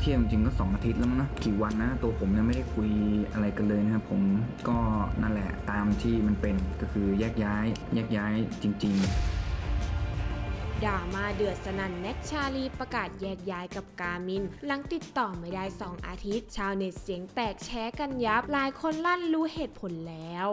เที่ยบจริงๆก็สองอาทิตย์แล้วมั้งนะกี่วันนะตัวผมเนี่ยไม่ได้คุยอะไรกันเลยนะครับผมก็นั่นแหละตามที่มันเป็นก็คือแยกย้ายแยกย้ายจริง ๆดราม่าเดือดสนั่นแน็กชาลีประกาศแยกย้ายกับกามิน หลังติดต่อไม่ได้ 2 อาทิตย์ ชาวเน็ตเสียงแตกแชร์กันยับหลายคนลั่นรู้เหตุผลแล้ว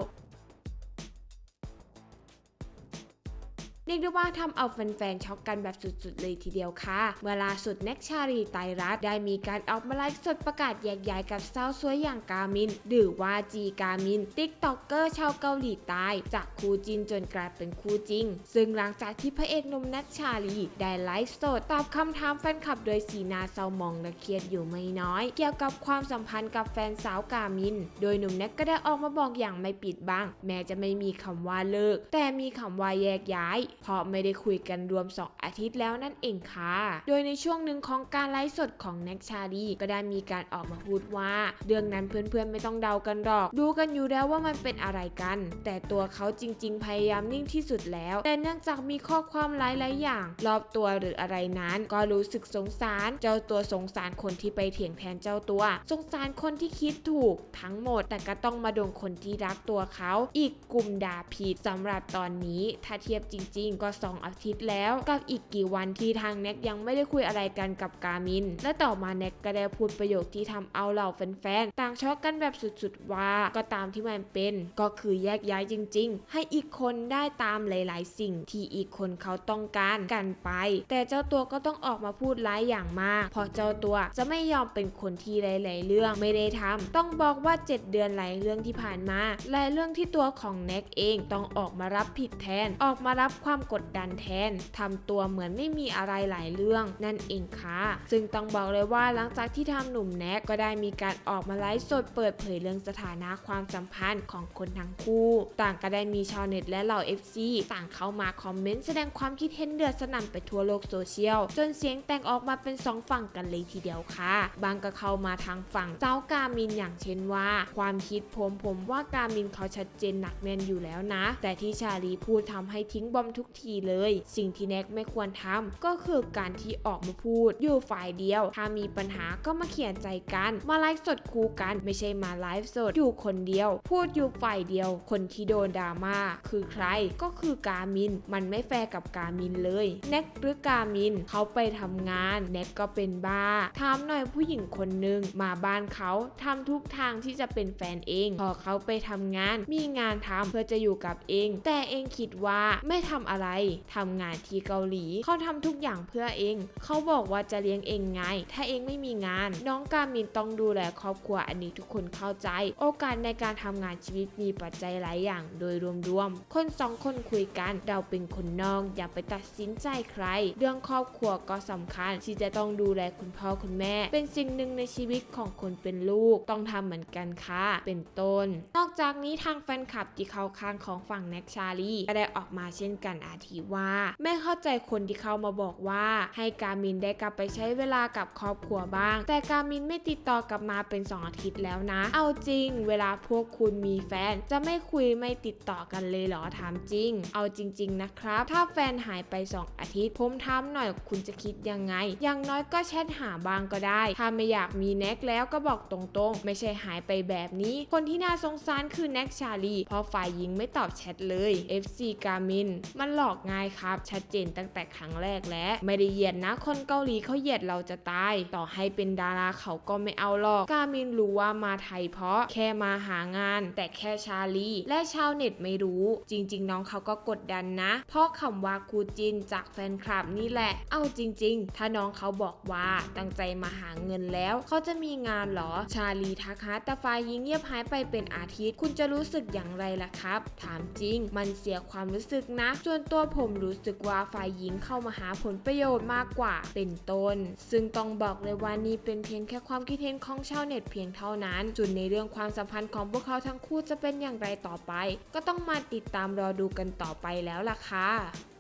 เรียกได้ว่าทำเอาแฟนๆช็อกกันแบบสุดๆ เลยทีเดียวค่ะเมื่อล่าสุดแน็กชาลีไตรัตได้มีการออกมาไลฟ์สดประกาศแยกย้ายกับสาวสวยอย่างกามิน หรือว่าจีกามินติ๊กต็อกเกอร์ชาวเกาหลีใต้จากคู่จินจนกลายเป็นคู่จริง ซึ่งหลังจากที่พระเอกหนุ่มแน็กชาลีได้ไลฟ์สดตอบคำถามแฟนคลับโดยสีหน้าเศร้ามองและเครียดอยู่ไม่น้อย เกี่ยวกับความสัมพันธ์กับแฟนสาวกามิน โดยหนุ่มแน็กก็ได้ออกมาบอกอย่างไม่ปิดบังแม้จะไม่มีคำว่าเลิก แต่มีคำว่าแยกย้ายเพราะไม่ได้คุยกันรวม 2 อาทิตย์แล้วนั่นเองค่ะ โดยในช่วงหนึ่งของการไลฟ์สดของแน็กชาลีก็ได้มีการออกมาพูดว่า เรื่องนั้นเพื่อนๆไม่ต้องเดากันหรอก ดูกันอยู่แล้วว่ามันเป็นอะไรกัน แต่ตัวเขาจริง ๆ พยายามนิ่งที่สุดแล้ว แต่เนื่องจากมีข้อความหลายๆอย่าง รอบตัวหรืออะไรนั้น ก็รู้สึกสงสาร เจ้าตัวสงสารคนที่ไปเถียงแทนเจ้าตัว สงสารคนที่คิดถูกทั้งหมด แต่ก็ต้องมาโดนคนที่รักตัวเขา อีกกลุ่มด่าผิดสำหรับตอนนี้ถ้าเทียบจริงๆ ก็ 2 อาทิตย์แล้ว กับอีกกี่วันที่ทางแน็กยังไม่ได้คุยอะไรกันกับกามิน และต่อมาแน็กก็ได้พูดประโยคที่ทำเอาเหล่าแฟนๆ ต่างช็อกกันแบบสุดๆว่าก็ตามที่มันเป็น ก็คือแยกย้ายจริง ๆ ให้อีกคนได้ตามหลาย ๆ สิ่งที่อีกคนเขาต้องการกันไป แต่เจ้าตัวก็ต้องออกมาพูดร้ายอย่างมาก เพราะเจ้าตัวจะไม่ยอมเป็นคนที่หลาย ๆ เรื่องไม่ได้ทำต้องบอกว่า 7 เดือนหลายเรื่องที่ผ่านมาหลายเรื่องที่ตัวของแน็กเองต้องออกมารับผิดแทน ออกมารับความกดดันแทนทำตัวเหมือนไม่มีอะไรหลายเรื่องนั่นเองค่ะ ซึ่งต้องบอกเลยว่าหลังจากที่ทำหนุ่มแน็กก็ได้มีการออกมาไลฟ์สดเปิดเผยเรื่องสถานะความสัมพันธ์ของคนทั้งคู่ ต่างก็ได้มีชาวเน็ตและเหล่า FC ต่างเข้ามาคอมเมนต์แสดงความคิดเห็นเดือดสนั่นไปทั่วโลกโซเชียล จนเสียงแตกออกมาเป็นสองฝั่งกันเลยทีเดียวค่ะ บางก็เข้ามาทางฝั่งเจ้ากามินอย่างเช่นว่า ความคิดผมผมว่ากามินเขาชัดเจนหนักแน่นอยู่แล้วนะ แต่ที่ชาลีพูดทำให้ทิ้งบอมทุกทีเลย สิ่งที่แน็กไม่ควรทำก็คือการที่ออกมาพูด อยู่ฝ่ายเดียว ถ้ามีปัญหาก็มาเขียนใจกัน มาไลฟ์สดคู่กัน ไม่ใช่มาไลฟ์สดอยู่คนเดียว พูดอยู่ฝ่ายเดียว คนที่โดนดราม่าคือใครก็คือกามิน มันไม่แฟร์กับกามินเลยแน็กหรือกามินเขาไปทำงานแน็กก็เป็นบ้าถามหน่อยผู้หญิงคนหนึ่งมาบ้านเขาทำทุกทางที่จะเป็นแฟนเอง พอเขาไปทำงานมีงานทำเพื่อจะอยู่กับเอง แต่เองคิดว่าไม่ทำอะไรทำงานที่เกาหลี เขาทำทุกอย่างเพื่อเอง เขาบอกว่าจะเลี้ยงเองไง ถ้าเองไม่มีงาน น้องกามินต้องดูแลครอบครัวอันนี้ทุกคนเข้าใจ โอกาสในการทำงานชีวิตมีปัจจัยหลายอย่างโดยรวมๆ คนสองคนคุยกัน เราเป็นคนนอกอย่าไปตัดสินใจใคร เรื่องครอบครัวก็สำคัญที่จะต้องดูแลคุณพ่อคุณแม่ เป็นสิ่งหนึ่งในชีวิตของคนเป็นลูกต้องทำเหมือนกันค่ะ เป็นต้น นอกจากนี้ทางแฟนคลับที่เข้าข้างของฝั่งแน็กชาลีก็ได้ออกมาเช่นกันอาทิว่า ไม่เข้าใจคนที่เข้ามาบอกว่า ให้การมินได้กลับไปใช้เวลากับครอบครัวบ้าง แต่การมินไม่ติดต่อกลับมาเป็น 2 อาทิตย์แล้วนะ เอาจริง เวลาพวกคุณมีแฟน จะไม่คุยไม่ติดต่อกันเลยเหรอถามจริง เอาจริง ๆ นะครับ ถ้าแฟนหายไป 2 อาทิตย์ผมถามหน่อยคุณจะคิดยังไง อย่างน้อยก็แชทหาบ้างก็ได้ ถ้าไม่อยากมีแน็กแล้วก็บอกตรงๆ ไม่ใช่หายไปแบบนี้ คนที่น่าสงสารคือแน็กชาลี เพราะฝ่ายหญิงไม่ตอบแชทเลย FC กามิน มันหลอกง่ายครับ ชัดเจนตั้งแต่ครั้งแรกแล้วไม่ได้เหยียดนะ คนเกาหลีเขาเหยียดเราจะตาย ต่อให้เป็นดาราเขาก็ไม่เอาหรอก กามินรู้ว่ามาไทยเพราะแค่มาหางาน แต่แค่ชาลี และชาวเน็ตไม่รู้ จริง ๆ น้องเขาก็กดดันนะ เพราะคำว่าคูจินจากแฟนคลับนี่แหละ เอาจริง ๆ ถ้าน้องเขาบอกว่าตั้งใจมาหาเงินแล้ว เขาจะมีงานหรอ ชาลีทักหาแต่ฝ่ายหญิงเงียบหายไปเป็นอาทิตย์ คุณจะรู้สึกอย่างไรล่ะครับ ถามจริง มันเสียความรู้สึกนะส่ววนตัวผมรู้สึกว่าฝ่ายหญิงเข้ามาหาผลประโยชน์มากกว่าเป็นต้น ซึ่งต้องบอกเลยว่านี่เป็นเพียงแค่ความคิดเห็นของชาวเน็ตเพียงเท่านั้นส่วนในเรื่องความสัมพันธ์ของพวกเขาทั้งคู่จะเป็นอย่างไรต่อไป ก็ต้องมาติดตามรอดูกันต่อไปแล้วล่ะค่ะ